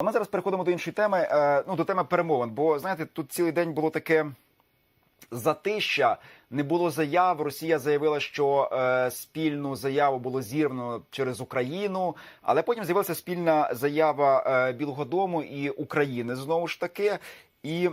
А Ми зараз переходимо до іншої теми. е, Ну до теми перемовин. Бо знаєте, тут цілий день було таке затища, не було заяв. Росія заявила, що е, спільну заяву було зірвано через Україну, але потім з'явилася спільна заява е, Білого Дому і України знову ж таки. І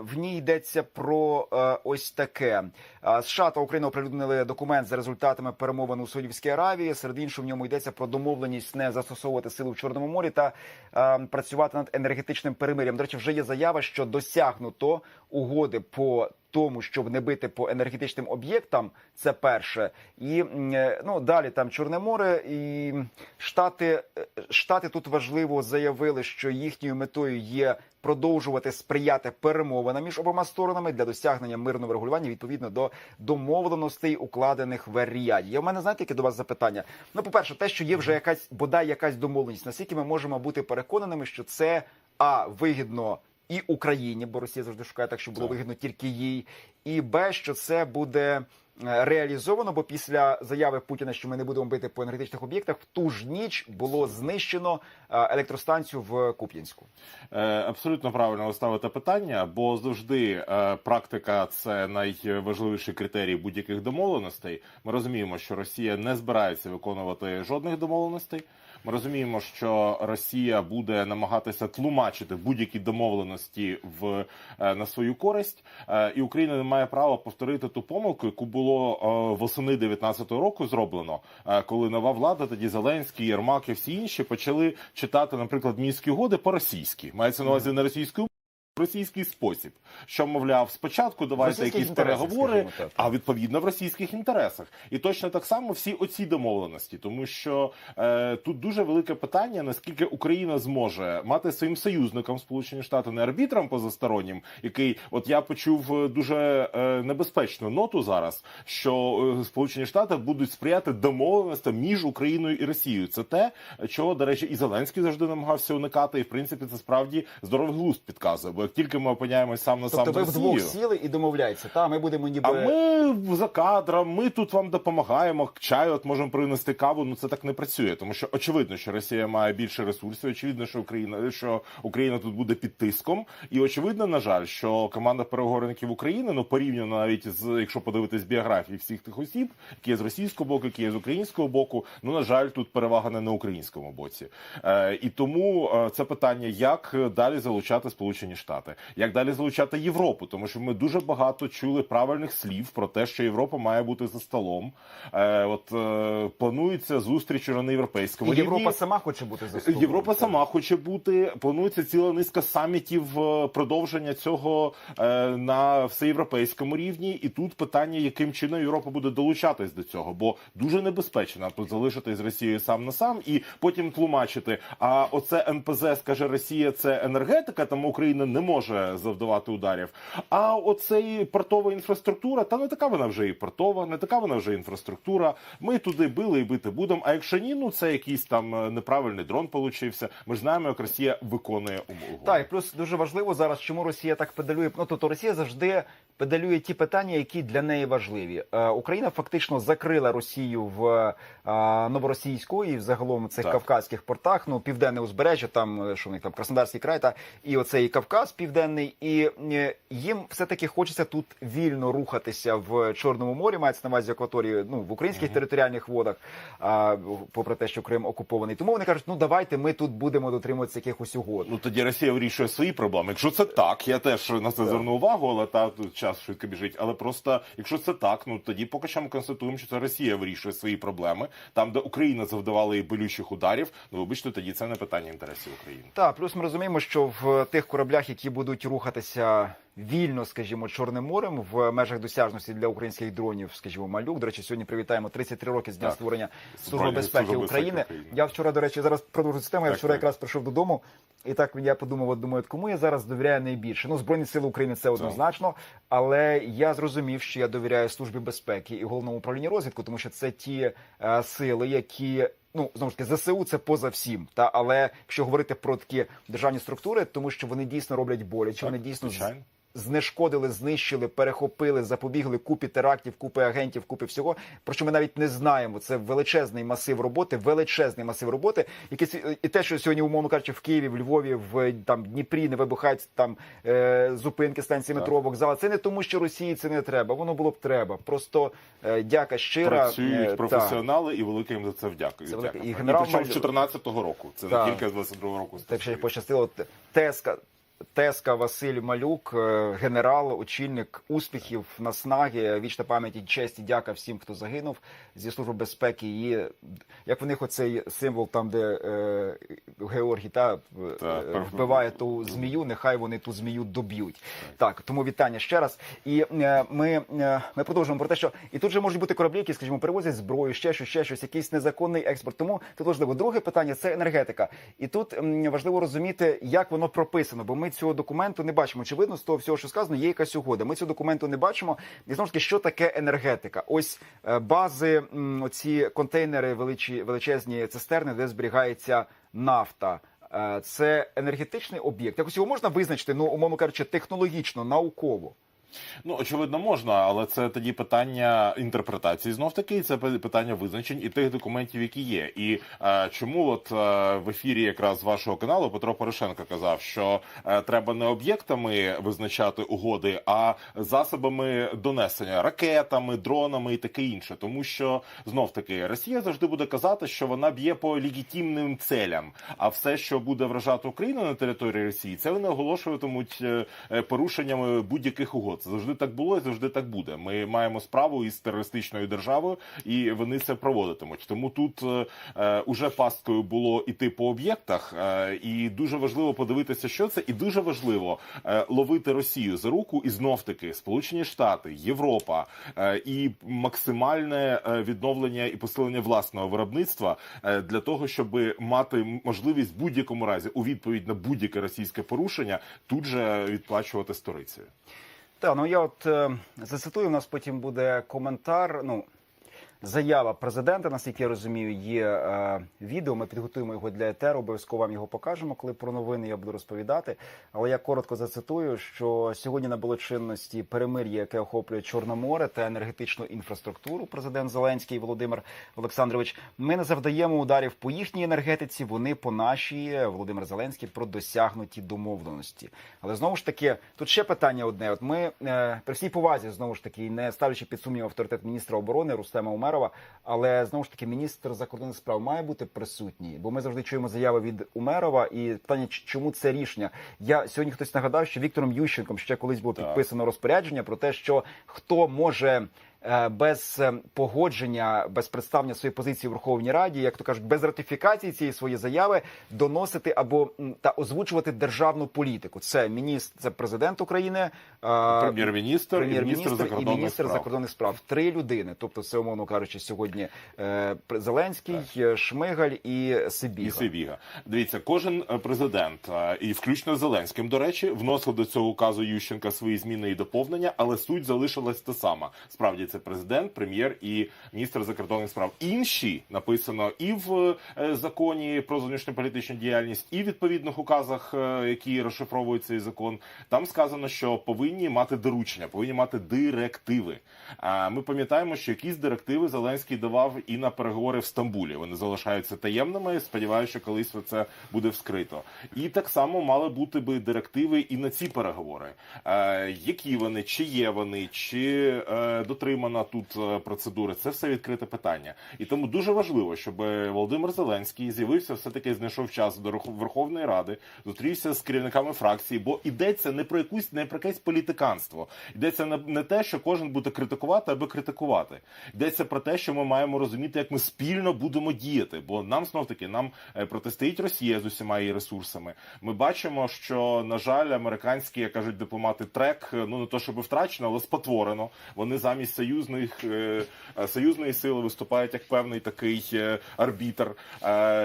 в ній йдеться про е, ось таке: Е, США та Україна оприлюднили документ за результатами перемовин у Саудівській Аравії. Серед іншого в ньому йдеться про домовленість не застосовувати сили в Чорному морі та е, працювати над енергетичним перемир'ям. До речі, вже є заява, що досягнуто угоди по тому, щоб не бити по енергетичним об'єктам. Це перше, і е, ну далі там Чорне море і штати е, штати тут важливо заявили, що їхньою метою є продовжувати сприяти перемовинам між обома сторонами для досягнення мирного врегулювання відповідно до домовленостей, укладених в Ріаді. Я в мене знаєте, яке до вас запитання? Ну, по перше, те, що є вже якась бодай якась домовленість, наскільки ми можемо бути переконаними, що це а вигідно. І Україні, бо Росія завжди шукає так, щоб було вигідно тільки їй, і Б, що це буде е, реалізовано, бо після заяви Путіна, що ми не будемо бити по енергетичних об'єктах, в ту ж ніч було знищено е, електростанцію в Куп'янську. Е, Абсолютно правильно ви ставите питання, бо завжди практика це найважливіший критерій будь-яких домовленостей. Ми розуміємо, що Росія не збирається виконувати жодних домовленостей. Ми розуміємо, що Росія буде намагатися тлумачити будь-які домовленості в е, на свою користь, Е, і Україна не має права повторити ту помилку, яку було е, восени 19-го року зроблено, коли нова влада, тоді Зеленський, Єрмак і всі інші почали читати, наприклад, мінські угоди по-російськи. Мається на увазі не російською. Російський спосіб, що мовляв, спочатку давайте якісь переговори, а відповідно в російських інтересах, і точно так само всі оці домовленості, тому що е, тут дуже велике питання: наскільки Україна зможе мати своїм союзником Сполучені Штати не арбітром позастороннім, який от я почув е, дуже е, небезпечну ноту зараз, що е, Сполучені Штати будуть сприяти домовленостям між Україною і Росією. Це те, чого до речі, і Зеленський завжди намагався уникати, і в принципі це справді здоровий глузд підказує. Бо як тільки ми опиняємось сам на Тобто сам ви з вдвох Росією, сіли і домовляєтеся. Та ми будемо ніби а ми за кадром, ми тут вам допомагаємо. Чай, от можемо принести каву. Ну це так не працює, тому що очевидно, що Росія має більше ресурсів. Очевидно, що Україна що Україна тут буде під тиском, і очевидно, на жаль, що команда переговорників України, ну порівняно навіть з якщо подивитись біографії всіх тих осіб, які є з російського боку, які є з українського боку. Ну на жаль, тут перевага не на українському боці. Е, і тому е, це питання, як далі залучати Сполучені Штати, як далі залучати Європу, тому що ми дуже багато чули правильних слів про те, що Європа має бути за столом. Е, от е, планується зустріч на європейському і Європа сама хоче бути за столом. Європа сама хоче бути. Планується ціла низка самітів е, продовження цього е, на всеєвропейському рівні. І тут питання, яким чином Європа буде долучатись до цього, бо дуже небезпечно тут залишитись з Росією сам на сам і потім тлумачити. А оце НПЗ скаже Росія, це енергетика, тому Україна не може завдавати ударів. А оцей портова інфраструктура, та не така вона вже і портова, не така вона вже інфраструктура. Ми туди били і бити будемо. А якщо ні, ну це якийсь там е, неправильний дрон получився. Ми ж знаємо, як Росія виконує умови. Так, і плюс дуже важливо зараз, чому Росія так педалює. Ну тобто Росія завжди педалює ті питання, які для неї важливі. Е, Україна фактично закрила Росію в е, новоросійську і взагалом цих Так. кавказьких портах. Ну південне узбережжя, там що в них там Краснодарський край, та і оцей Кавказ південний. І е, їм все таки хочеться тут вільно рухатися в Чорному морі. Мається на увазі акваторії, ну в українських територіальних водах, а, попри те, що Крим окупований. Тому вони кажуть, ну давайте ми тут будемо дотримуватися якихось угод. Ну тоді Росія вирішує свої проблеми. Якщо це так, я теж на це зверну увагу, але та тут час швидко біжить. Але просто якщо це так, ну тоді поки що ми констатуємо, що це Росія вирішує свої проблеми. Там, де Україна завдавала їй болючих ударів, ну вибачте, тоді це не питання інтересів України. Так, плюс ми розуміємо, що в тих кораблях, які будуть рухатися вільно, скажімо, Чорним морем в межах досяжності для українських дронів, скажімо, малюк. До речі, сьогодні привітаємо 33 роки з дня Так. створення Служби безпеки України. Я вчора, до речі, зараз продовжу цю тему. Я Так, вчора так. якраз прийшов додому, і так я подумав, от думаю, от кому я зараз довіряю найбільше. Ну, збройні сили України це однозначно, але я зрозумів, що я довіряю службі безпеки і головному управлінню розвідку, тому що це ті е, сили, які. Ну, знову ж таки, ЗСУ це поза всім. Та але якщо говорити про такі державні структури, тому що вони дійсно роблять боляче, вони дійсно звичайно. знешкодили, знищили, перехопили, запобігли купі терактів, купи агентів, купи всього, про що ми навіть не знаємо. Це величезний масив роботи, величезний масив роботи. Якийсь і те, що сьогодні, умовно кажучи, в Києві, в Львові, в там Дніпрі не вибухають там е, зупинки станції метро, вокзали. Це не тому, що Росії це не треба. Воно було б треба. Просто е, дяка щира. е, Працюють та. професіонали, і велике їм за це вдяка. Це Дякую. І генерал причому з 14-го року. Це не тільки з 22-го року. Так що пощастило. Теска, Теска Василь Малюк, е, генерал, очільник успіхів, наснаги, вічна пам'яті, честь і дяка всім, хто загинув зі служби безпеки. І як в них оцей символ, там де е, Георгій та, в- Так, е, вбиває ту змію, нехай вони ту змію доб'ють. Так, тому вітання ще раз. І е, ми, е, ми продовжуємо про те, що і тут же можуть бути кораблі, які, скажімо, перевозять зброю, ще щось, ще щось, якийсь незаконний експорт. Тому тут важливо. Друге питання це енергетика. І тут важливо розуміти, як воно прописано, бо ми цього документу не бачимо. Очевидно, з того всього, що сказано, є якась угода. Ми цього документу не бачимо. І знову ж таки, що таке енергетика? Ось е, бази, оці контейнери, величі, величезні цистерни, де зберігається нафта. Е, Це енергетичний об'єкт. Якось його можна визначити, ну умовно кажучи, технологічно, науково. Ну, очевидно, можна, але це тоді питання інтерпретації знов таки, це питання визначень і тих документів, які є. І е, чому от е, в ефірі якраз вашого каналу Петро Порошенко казав, що е, треба не об'єктами визначати угоди, а засобами донесення ракетами, дронами і таке інше. Тому що знов таки Росія завжди буде казати, що вона б'є по легітимним целям. А все, що буде вражати Україну на території Росії, це вони оголошуватимуть е, е, порушеннями будь-яких угод. Це завжди так було і завжди так буде. Ми маємо справу із терористичною державою, і вони це проводитимуть. Тому тут е, е, уже пасткою було іти по об'єктах, е, і дуже важливо подивитися, що це, і дуже важливо е, ловити Росію за руку і знов таки Сполучені Штати, Європа е, і максимальне е, відновлення і посилення власного виробництва е, для того, щоб мати можливість в будь-якому разі у відповідь на будь-яке російське порушення тут же відплачувати сторицею. Так, ну я от е, зацитую, у нас потім буде коментар. Ну, заява президента, наскільки я розумію, є е, відео. Ми підготуємо його для етеру. Обов'язково вам його покажемо, коли про новини я буду розповідати. Але я коротко зацитую, що сьогодні набуло чинності перемир'я, яке охоплює Чорне море та енергетичну інфраструктуру. Президент Зеленський Володимир Олександрович. Ми не завдаємо ударів по їхній енергетиці. Вони по нашій Володимир Зеленський про досягнуті домовленості. Але знову ж таки, тут ще питання одне. От ми е, при всій повазі знову ж таки, не ставлячи під сумнів авторитет міністра оборони Рустема Умерова, але знову ж таки, міністр закордонних справ має бути присутній, бо ми завжди чуємо заяви від Умерова і питання, чому це рішення. Я сьогодні хтось нагадав, що Віктором Ющенком ще колись було підписано розпорядження про те, що хто може. Е, Без е, погодження, без представлення своєї позиції в Верховній Раді, як то кажуть, без ратифікації цієї своєї заяви доносити або та озвучувати державну політику. Це міністр, це президент України, е, Прем'єр-міністр, і міністр прем'єр-міністр і міністр справ. закордонних справ. Три людини. Тобто, це умовно кажучи, сьогодні е, Зеленський, е, Шмигаль і Сибіга. І Сибіга. Дивіться, кожен президент, і включно Зеленським, до речі, вносив до цього указу Ющенка свої зміни і доповнення, але суть залишилась та сама. Справді це президент, прем'єр і міністр закордонних справ. Інші написано і в е, законі про зовнішньополітичну діяльність, і в відповідних указах, е, які розшифровують цей закон. Там сказано, що повинні мати доручення, повинні мати директиви. А ми пам'ятаємо, що якісь директиви Зеленський давав і на переговори в Стамбулі. Вони залишаються таємними. Сподіваюся, що колись це буде вскрито. І так само мали бути би директиви і на ці переговори. Е, які вони, чи є вони, чи е, дотримана тут е, процедура, це все відкрите питання. І тому дуже важливо, щоб Володимир Зеленський з'явився, все таки знайшов час до Верх- Верховної Ради, зустрівся з керівниками фракції, бо йдеться не про якусь не про якесь політиканство. Йдеться не, не те, що кожен буде критикувати, аби критикувати. Йдеться про те, що ми маємо розуміти, як ми спільно будемо діяти. Бо нам знов таки нам е, протистоїть Росія з усіма її ресурсами. Ми бачимо, що на жаль, американські як кажуть дипломати трек, е, ну не то щоб втрачено, але спотворено. Вони замість союзу. Союзних е, е, союзної сили виступають як певний такий е, арбітр.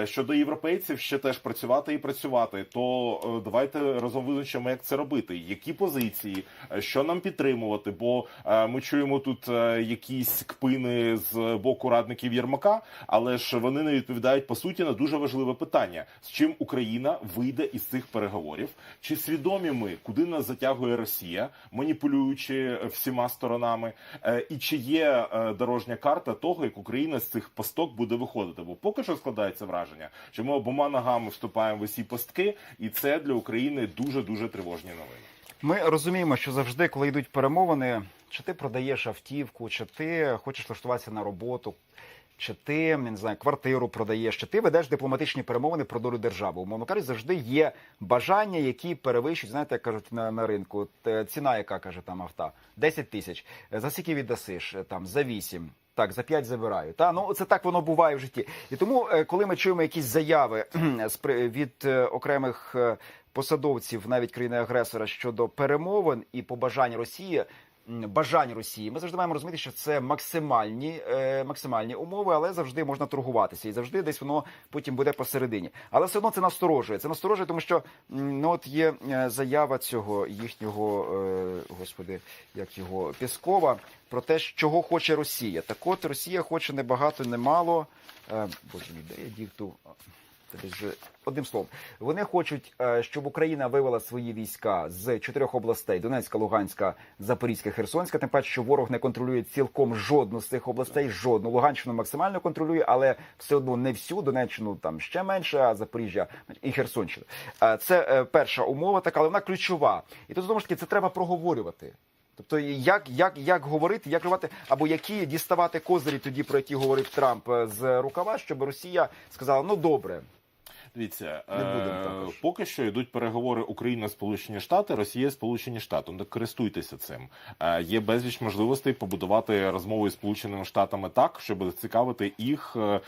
Щодо європейців, ще теж працювати і працювати. То давайте разом визначимо, як це робити, які позиції, що нам підтримувати. Бо ми чуємо тут якісь кпини з боку радників Єрмака, але ж вони не відповідають по суті на дуже важливе питання: з чим Україна вийде із цих переговорів, чи свідомі ми, куди нас затягує Росія, маніпулюючи всіма сторонами, Е, чи є е, дорожня карта того, як Україна з цих посток буде виходити? Бо поки що складається враження, що ми обома ногами вступаємо в усі постки, і це для України дуже дуже тривожні новини. Ми розуміємо, що завжди, коли йдуть перемовини, чи ти продаєш автівку, чи ти хочеш влаштуватися на роботу, чи ти не знаю, квартиру продаєш, чи ти ведеш дипломатичні перемовини про долю держави. Умовно кажучи, завжди є бажання, які перевищують, знаєте, як кажуть на, на ринку. Е, ціна, яка каже там авто, 10 тисяч. Е, За скільки віддасиш? Е, Там за 8. Так, за 5 забираю. Та ну це так воно буває в житті. І тому, коли ми чуємо якісь заяви від окремих посадовців, навіть країни-агресора щодо перемовин і побажань Росії. Бажань Росії, ми завжди маємо розуміти, що це максимальні, е, максимальні умови, але завжди можна торгуватися, і завжди десь воно потім буде посередині. Але все одно це насторожує. Це насторожує, тому що ну от є е, заява цього їхнього, е, господи, як його Піскова, про те, чого хоче Росія. Так от Росія хоче не багато, не мало. Е, Боже де я дів? Вже одним словом. Вони хочуть, е, щоб Україна вивела свої війська з чотирьох областей: Донецька, Луганська, Запорізька, Херсонська. Тим паче, що ворог не контролює цілком жодну з цих областей, жодну. Луганщину максимально контролює, але все одно не всю. Донеччину там ще менше, а Запоріжжя і Херсонщину. Е, Це е, перша умова, така, але вона ключова. І тут знову ж таки це треба проговорювати. Тобто, як, як, як говорити, як ривати, або які діставати козирі тоді, про які говорив Трамп з рукава, щоб Росія сказала: ну добре, Дивіться, Не будемо е, поки що йдуть переговори Україна, Сполучені Штати, Росія, Сполучені Штати. Ну так користуйтеся цим. Е, є безліч можливостей побудувати розмови з Сполученими Штатами так, щоб зацікавити їх е,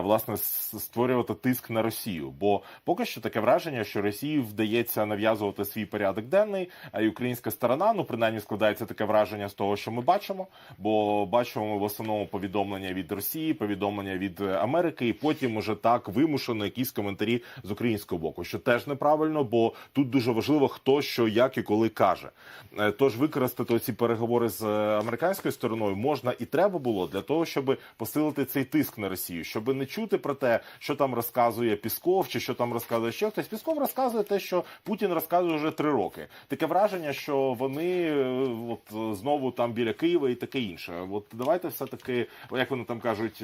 власне створювати тиск на Росію. Бо поки що таке враження, що Росії вдається нав'язувати свій порядок денний, а й українська сторона, ну принаймні складається таке враження з того, що ми бачимо. Бо бачимо ми в основному повідомлення від Росії, повідомлення від Америки, і потім уже так вимушено якісь коментарі з українського боку, що теж неправильно, бо тут дуже важливо, хто що, як і коли каже. Е, Тож використати ці переговори з е, американською стороною можна і треба було для того, щоб посилити цей тиск на Росію, щоб не чути про те, що там розказує Пісков, чи що там розказує ще хтось. Пісков розказує те, що Путін розказує вже три роки. Таке враження, що вони е, от знову там біля Києва і таке інше. От давайте все таки, як вони там кажуть,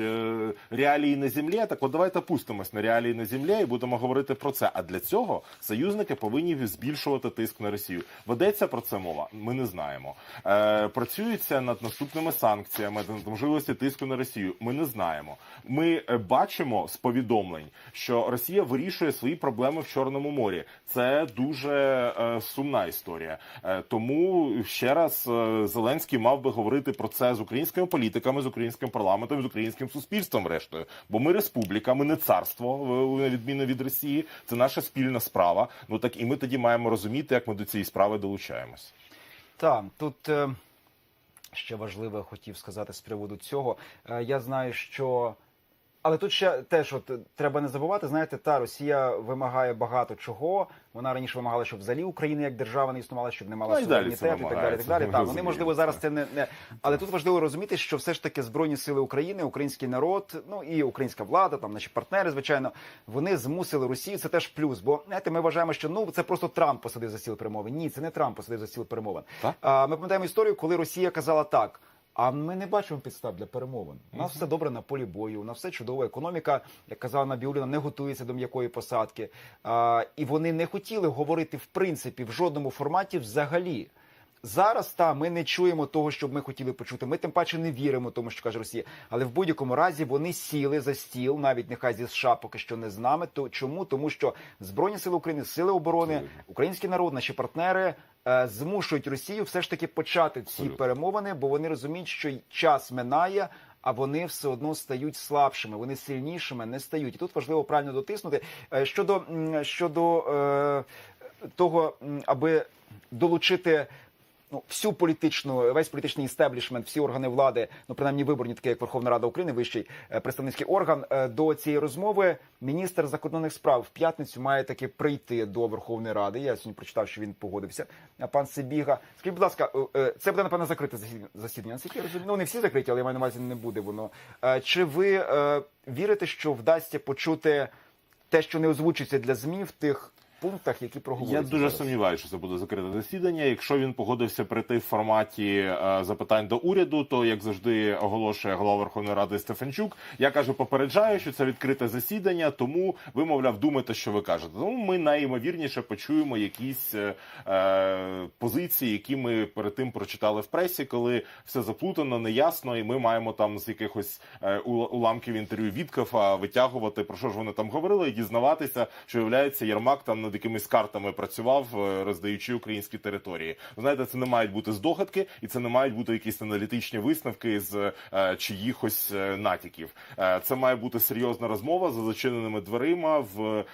реалії на землі. Так, от давайте пустимось на реалії на землі і будемо говорити про це. А для цього союзники повинні збільшувати тиск на Росію. Ведеться про це мова. Ми не знаємо. Е, працюється над наступними санкціями, над можливості тиску на Росію. Ми не знаємо. Ми е, бачимо з повідомлень, що Росія вирішує свої проблеми в Чорному морі. Це дуже е, сумна історія. Е, тому ще раз е, Зеленський мав би говорити про це з українськими політиками, з українським парламентом, з українським суспільством. Рештою, бо ми республіка, ми не царство, в- на відміну від Росії. Це наша спільна справа. Ну так і ми тоді маємо розуміти, як ми до цієї справи долучаємось. Так, тут е, ще важливе хотів сказати з приводу цього. Е, я знаю, що. Але тут ще теж от е, треба не забувати, знаєте, та Росія вимагає багато чого. Вона раніше вимагала, щоб взагалі Україна як держава не існувала, щоб не мала Ну, і суверенітет і так далі. Так далі. Ми вони можливо зараз це не, не але тут важливо розуміти, що все ж таки збройні сили України, український народ, ну і українська влада, там наші партнери, звичайно, вони змусили Росію. Це теж плюс. Бо знаєте, ми вважаємо, що ну це просто Трамп посадив за стіл перемовин. Ні, це не Трамп посадив за стіл перемовин. Так. А, ми пам'ятаємо історію, коли Росія казала так. А ми не бачимо підстав для перемовин. У нас все добре на полі бою, у нас все чудово. Економіка, як казала Набіуліна, не готується до м'якої посадки. А, і вони не хотіли говорити в принципі в жодному форматі взагалі. Зараз та ми не чуємо того, що ми хотіли почути. Ми тим паче не віримо тому, що каже Росія. Але в будь-якому разі вони сіли за стіл, навіть нехай зі США поки що не з нами. То чому? Тому що збройні сили України, сили оборони, український народ, наші партнери змушують Росію все ж таки почати ці Абсолютно. перемовини, бо вони розуміють, що час минає. А вони все одно стають слабшими, вони сильнішими не стають. І тут важливо правильно дотиснути. Е, Щодо щодо е, того, аби долучити ну всю політичну, весь політичний істеблішмент, всі органи влади, ну принаймні виборні, такі як Верховна Рада України, вищий е, представницький орган е, до цієї розмови. Міністр закордонних справ в п'ятницю має таки прийти до Верховної Ради. Я сьогодні прочитав, що він погодився. Пан Сибіга, скажіть, будь ласка, е, це буде напевно закрите засідання-. Наскільки розумію, ну не всі закриті, але я маю на увазі не буде воно. Чи ви вірите, що вдасться почути те, що не озвучується для змі в тих пунктах, які Я проговорюються дуже зараз? сумніваюся, що це буде закрите засідання. Якщо він погодився прийти в форматі е, запитань до уряду, то як завжди оголошує голова Верховної Ради Стефанчук. Я кажу, попереджаю, що це відкрите засідання, тому ви, мовляв, думаєте, що ви кажете. Тому ми найімовірніше почуємо якісь е, е, позиції, які ми перед тим прочитали в пресі, коли все заплутано, неясно, і ми маємо там з якихось е, уламків інтерв'ю Віткафа витягувати про що ж вони там говорили, і дізнаватися, що виявляється, Єрмак там над якимись картами працював, е, роздаючи українські території. Знаєте, це не мають бути здогадки, і це не мають бути якісь аналітичні висновки з е, чиїхось е, натяків. Це має бути серйозна розмова за зачиненими дверима в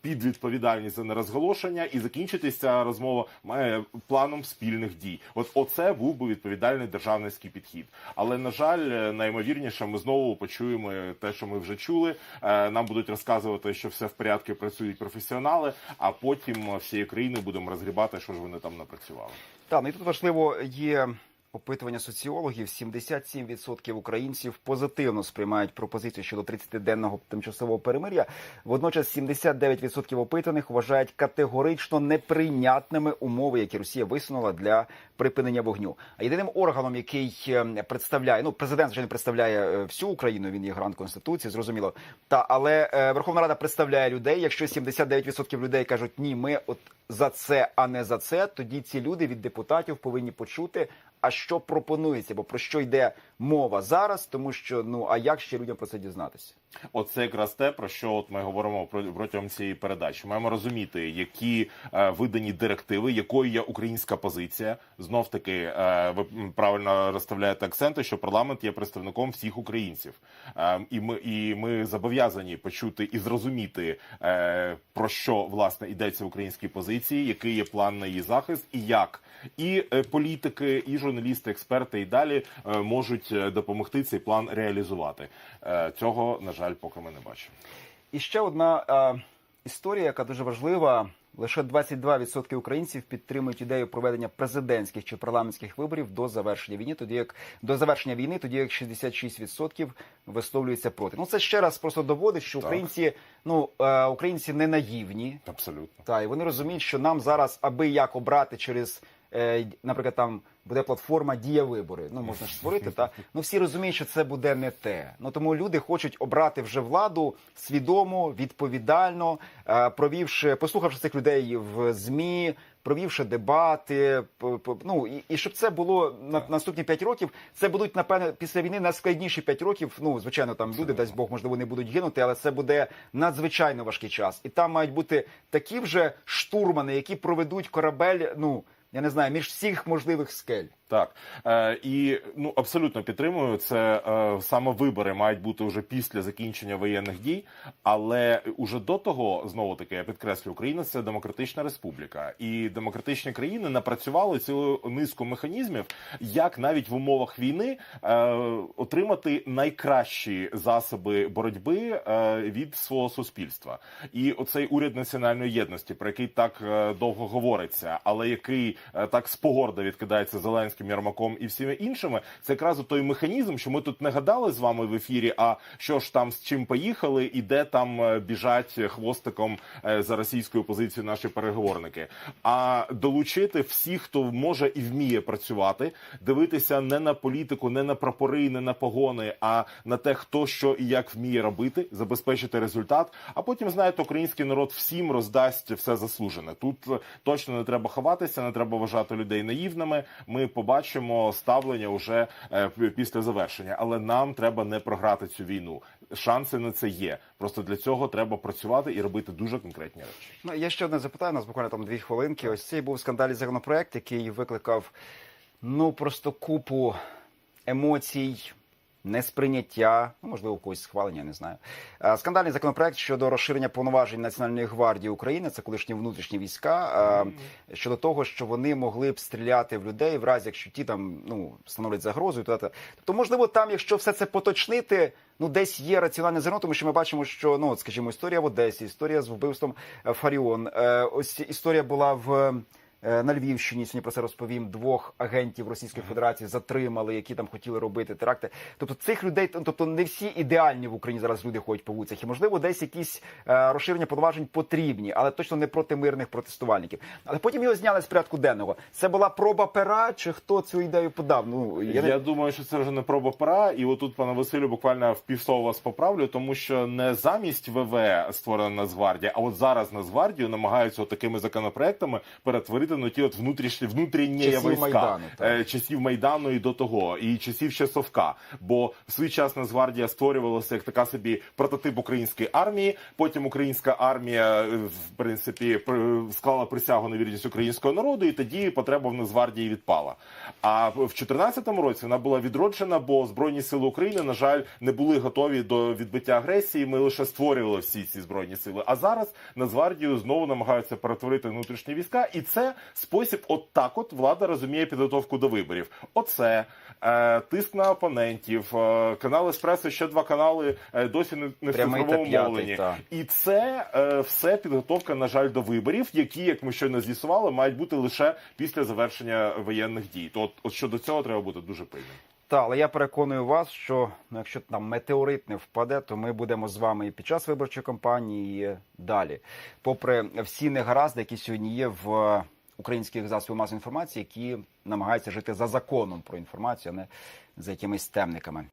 під відповідальність за нерозголошення, і закінчитися розмова має планом спільних дій. От оце був би відповідальний державницький підхід. Але на жаль, найімовірніше, ми знову почуємо те, що ми вже чули. Нам будуть розказувати, що все в порядку, працюють професіонали. А потім всією країною будемо розгрібати, що ж вони там напрацювали. Так, ну і тут важливо є опитування соціологів. 77% українців позитивно сприймають пропозицію щодо 30-денного тимчасового перемир'я. Водночас 79% опитаних вважають категорично неприйнятними умови, які Росія висунула для припинення вогню. А єдиним органом, який е, представляє, ну президент звичайно представляє е, всю Україну. Він є грант конституції, зрозуміло. Та але е, Верховна Рада представляє людей. Якщо 79% людей кажуть ні, ми от за це, а не за це, тоді ці люди від депутатів повинні почути. А що пропонується, бо про що йде мова зараз? Тому що ну а як ще людям про це дізнатися? Оце якраз те, про що от ми говоримо про- протягом цієї передачі. Маємо розуміти, які е, видані директиви, якою є українська позиція. Знов таки, е, ви правильно розставляєте акценти, що парламент є представником всіх українців, е, і ми і ми зобов'язані почути і зрозуміти е, про що власне йдеться в українській позиції, який є план на її захист, і як і е, політики, і журналісти, експерти і далі е, можуть е, допомогти цей план реалізувати. Е, Цього на жаль, поки ми не бачимо. І ще одна е, історія, яка дуже важлива. Лише 22% українців підтримують ідею проведення президентських чи парламентських виборів до завершення війни, тоді як до завершення війни, тоді як 66% висловлюються проти. Ну це ще раз просто доводить, що Так. українці, ну е, українці не наївні, Абсолютно. Та і вони розуміють, що нам зараз аби як обрати через, е, наприклад, там буде платформа Дія вибори. Ну можна ж створити. Та ну всі розуміють, що це буде не те. Ну тому люди хочуть обрати вже владу свідомо, відповідально, е, провівши, послухавши цих людей в змі. Провівши дебати, ну і, і щоб це було на наступні 5 років, це будуть напевне після війни найскладніші 5 років. Ну звичайно, там люди, дасть Бог, можливо, не будуть гинути, але це буде надзвичайно важкий час. І там мають бути такі вже штурмани, які проведуть корабель. Ну я не знаю, між всіх можливих скель. Так е, і ну абсолютно підтримую. Це е, саме вибори мають бути вже після закінчення воєнних дій. Але уже до того знову таки я підкреслю, Україна це демократична республіка, і демократичні країни напрацювали цілу низку механізмів, як навіть в умовах війни е, отримати найкращі засоби боротьби е, від свого суспільства. І оцей уряд національної єдності, про який так е, довго говориться, але який е, так спогорда відкидається Зеленським Ярмаком і всіми іншими, це якраз той механізм, що ми тут не гадали з вами в ефірі. А що ж там з чим поїхали, і де там е, біжать хвостиком е, за російською позицією наші переговорники. А долучити всіх, хто може і вміє працювати, дивитися не на політику, не на прапори, не на погони, а на те, хто що і як вміє робити, забезпечити результат. А потім знаєте, український народ всім роздасть все заслужене. Тут е, точно не треба ховатися, не треба вважати людей наївними. Ми побачимо ставлення вже е, після завершення, але нам треба не програти цю війну. Шанси на це є. Просто для цього треба працювати і робити дуже конкретні речі. Ну я ще одне запитаю. У нас буквально там дві хвилинки. Ось цей був скандальний законопроект, який викликав ну просто купу емоцій. Несприйняття, ну можливо, когось схвалення, я не знаю. Е, Скандальний законопроект щодо розширення повноважень Національної гвардії України, це колишні внутрішні війська, е, щодо того, що вони могли б стріляти в людей в разі, якщо ті там ну становлять загрозу. і. Тобто, можливо, там, якщо все це поточнити, ну десь є раціональне зерно, тому що ми бачимо, що ну, от, скажімо, історія в Одесі, історія з вбивством Фаріон. Е, Ось історія була в. Е, На Львівщині сьогодні про це розповім. Двох агентів Російської Федерації затримали, які там хотіли робити теракти. Тобто цих людей, тобто не всі ідеальні в Україні зараз люди ходять по вулицях, і можливо десь якісь е, розширення повноважень потрібні, але точно не проти мирних протестувальників. Але потім його зняли з порядку денного. Це була проба пера, чи хто цю ідею подав? Ну я, Я, не думаю, що це вже не проба пера, і отут, пане Василю, буквально в півслова вас поправлю, тому що не замість ВВ створена Нацгвардія, а от зараз Нацгвардію намагаються от такими законопроектами перетворити на ті от внутрішні внутрішні Часів війська Майдану, так. Е, часів Майдану і до того, і часів ще Совка. Бо в свій час Нацгвардія створювалася як така собі прототип української армії. Потім українська армія, е, в принципі, при- склала присягу на вірність українського народу, і тоді потреба в Нацгвардії відпала. А в 2014 році вона була відроджена, бо збройні сили України, на жаль, не були готові до відбиття агресії. Ми лише створювали всі ці збройні сили. А зараз Нацгвардію знову намагаються перетворити внутрішні війська, і це спосіб, от так, от влада розуміє підготовку до виборів. Оце е, тиск на опонентів, е, канал Еспресо, ще два канали е, досі не, не в цифровому мовленні. І це е, все підготовка, на жаль, до виборів, які, як ми щойно з'ясували, мають бути лише після завершення воєнних дій. То от, от щодо цього треба бути дуже пильним. та, але я переконую вас, що ну, якщо там метеорит не впаде, то ми будемо з вами і під час виборчої кампанії, і далі. Попри всі негаразди, які сьогодні є в українських засобів масової інформації, які намагаються жити за законом про інформацію, а не за якимись темниками.